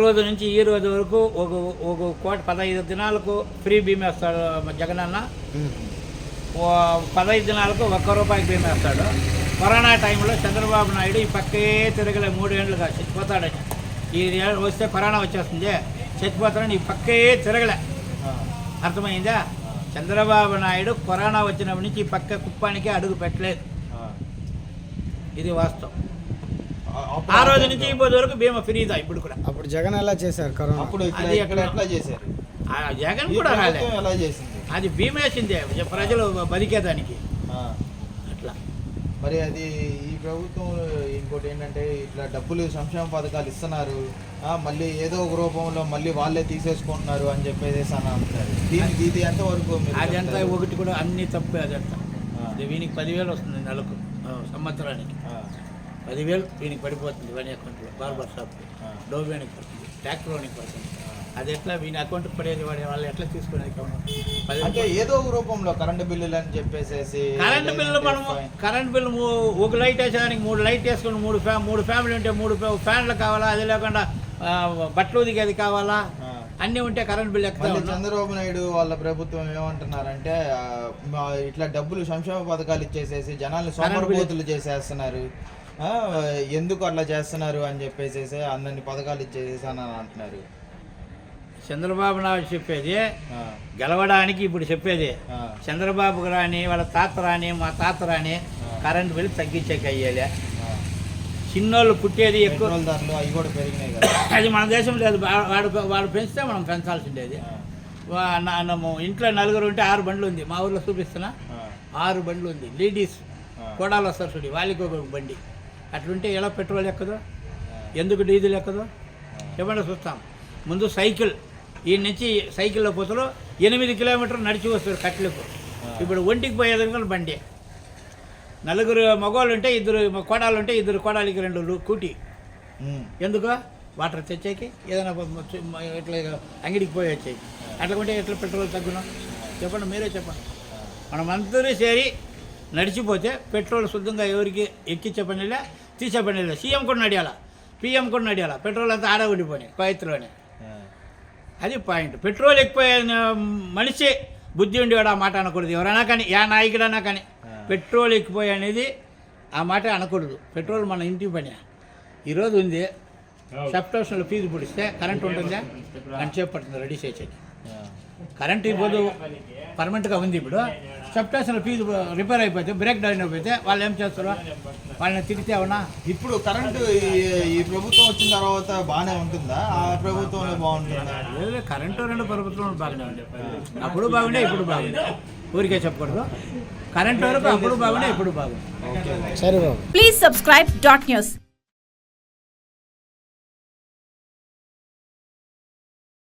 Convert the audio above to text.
రోజు నుంచి ఈ రోజు వరకు ఒక ఒక కోటి పదహైదు దినాలకు ఫ్రీ బీమా వేస్తాడు జగనన్న. ఓ పదహైదు దినాలకు ఒక్క రూపాయికి బీమా వేస్తాడు కరోనా టైంలో చంద్రబాబు నాయుడు ఈ పక్కే తిరగలే మూడు ఏళ్ళుగా చచ్చిపోతాడని. ఈ వస్తే కరోనా వచ్చేస్తుంది. చచ్చిపోతాడని ఈ పక్కే తిరగలే. అర్థమైందా? చంద్రబాబు నాయుడు కరోనా వచ్చినప్పటి నుంచి ఈ పక్క కుప్పానికి అడుగు పెట్టలేదు. ఇది వాస్తవం. ఆ రోజు నుంచి ఇప్పటి వరకు బీమా ఫ్రీదా ఇప్పుడు కూడా. అప్పుడు జగన్ ఎలా చేశారు కరోనా? అప్పుడు అది ఎక్కడ? ఎట్లా చేశారు? ఆ జగన్ ఈ కూడా రాలే. ప్రభుత్వం ఎలా చేసింది? అది బీమేసిందే ప్రజలు బతికేదానికి. అట్లా. మరి అది ఈ ప్రభుత్వం ఇంకోటి ఏంటంటే ఇట్లా డబ్బులు సంక్షేమ పథకాలు ఇస్తున్నారు. ఆ, మళ్ళీ ఏదో ఒక రూపంలో మళ్ళీ వాళ్ళే తీసేసుకుంటున్నారు అని చెప్పేసి అని అంటున్నారు. దీనికి ఇది ఎంతవరకు అదంతా చెప్తారు? ఒకటి కూడా అన్ని తప్పే అదంతా. వీనికి పదివేలు వస్తుంది నెలకు సంవత్సరానికి. ఆ, పదివేలు వీనికి పడిపోతుంది వాని అకౌంట్లో. బార్బర్ షాప్కి వేనికి పడుతుంది. ట్రాక్టర్ వానికి పడుతుంది. అది ఎట్లా? వీని అకౌంట్కి పడేది వాడి వాళ్ళు ఎట్లా తీసుకునేది అంటే ఏదో ఒక రూపంలో కరెంటు బిల్లులు అని చెప్పేసి కరెంటు బిల్లు మనము కరెంట్ బిల్లు ఒక లైట్ వేసేదానికి మూడు లైట్ వేసుకుని మూడు ఫ్యా మూడు ఫ్యామిలీ ఉంటే మూడు ఫ్యా- ఫ్యాన్లు కావాలా? అది లేకుండా బట్టలు దిగేది కావాలా? అన్నీ ఉంటే కరెంట్ మళ్ళీ ఉన్నాం. చంద్రబాబు నాయుడు వాళ్ళ ప్రభుత్వం ఏమంటున్నారంటే ఇట్లా డబ్బులు సంక్షేమ పథకాలు ఇచ్చేసేసి జనాల్ని సోమరపోతులు చేసేస్తున్నారు. ఎందుకు అట్లా చేస్తున్నారు అని చెప్పేసి అందరిని పథకాలు ఇచ్చేసేసి అని అంటున్నారు. చంద్రబాబు నాయుడు చెప్పేది గెలవడానికి ఇప్పుడు చెప్పేది ఆ, చంద్రబాబు రాని వాళ్ళ తాత రాని మా తాత రాని కరెంట్ బిల్లు తగ్గించేకి అయ్యేలే. చిన్నోళ్ళు పుట్టేది ఎక్కువ ధరలు అవి కూడా పెరిగినాయి కదా. అది మన దేశం లేదు. వాడు వాడు పెంచితే మనం పెంచాల్సిండేది. ఇంట్లో నలుగురు ఉంటే ఆరు బండ్లు ఉంది. మా ఊర్లో చూపిస్తున్నా. ఆరు బండ్లు ఉంది. లేడీస్. కోడాలు వస్తారు చూడి వాళ్ళకి ఒక బండి. అట్లుంటే ఎలా పెట్రోల్ ఎక్కదు. ఎందుకు డీజిల్ ఎక్కదు చెప్పండి చూస్తాం. ముందు సైకిల్. ఈ నుంచి సైకిల్లో పోతలో ఎనిమిది కిలోమీటర్లు నడిచి వస్తారు కట్లకు ఇప్పుడు ఒంటికి పోయేది బండి. నలుగురు మగవాళ్ళు ఉంటే ఇద్దరు కోడాలు ఉంటే ఇద్దరు కోడాలకి రెండు కూటి. ఎందుకు? వాటర్ తెచ్చేకి ఏదైనా ఇట్లా అంగడికి పోయి వచ్చేకి. అట్లా ఉంటే ఎట్లా పెట్రోల్ తగ్గును? చెప్పండి మీరే చెప్పండి. మనం అందరూ చేరి నడిచిపోతే పెట్రోల్ శుద్ధంగా ఎవరికి ఎక్కించే పనిలే తీసే పనిలే సీఎం కూడా నడియాల. పిఎం కూడా నడియాల. పెట్రోల్ అంతా ఆడ ఉండిపోయి కోయత్తులోనే ఆ, అది పాయింట్. పెట్రోల్ ఎక్కువ మనిషి బుద్ధి ఉండేవాడు ఆ మాట అనకూడదు. ఎవరైనా కానీ యా నాయకుడైనా కానీ పెట్రోల్ ఎక్కిపోయి అనేది ఆ మాట అనకూడదు. పెట్రోల్ మన ఇంటి పని. ఈరోజు ఉంది. సబ్స్టేషన్లో ఫీజు పుడిస్తే కరెంట్ ఉంటుందా? గంట సేపు పడుతుంది. రెడీ చేసేది. కరెంట్ ఇప్పుడు పర్మనెంట్గా ఉంది ఇప్పుడు. సబ్స్టేషన్లో ఫీజు రిపేర్ అయిపోతే బ్రేక్ డౌన్ అయిపోతే వాళ్ళు ఏం చేస్తారు? వాళ్ళని తిరిగితే అవునా ఇప్పుడు కరెంటు ఈ- ఈ ప్రభుత్వం వచ్చిన తర్వాత బాగానే ఉంటుందా? ఆ ప్రభుత్వంలో బాగుంటుందా? లేదు కరెంటు రెండు ప్రభుత్వం బాగానే ఉంది అప్పుడు బాగుండే ఇప్పుడు బాగుంది ఊరికే చెప్పకూడదు. కరెంటు వరకు అప్పుడు బాగుండే ఇప్పుడు బాగుంది ఓకే. సరే బాబు. Please subscribe dot news.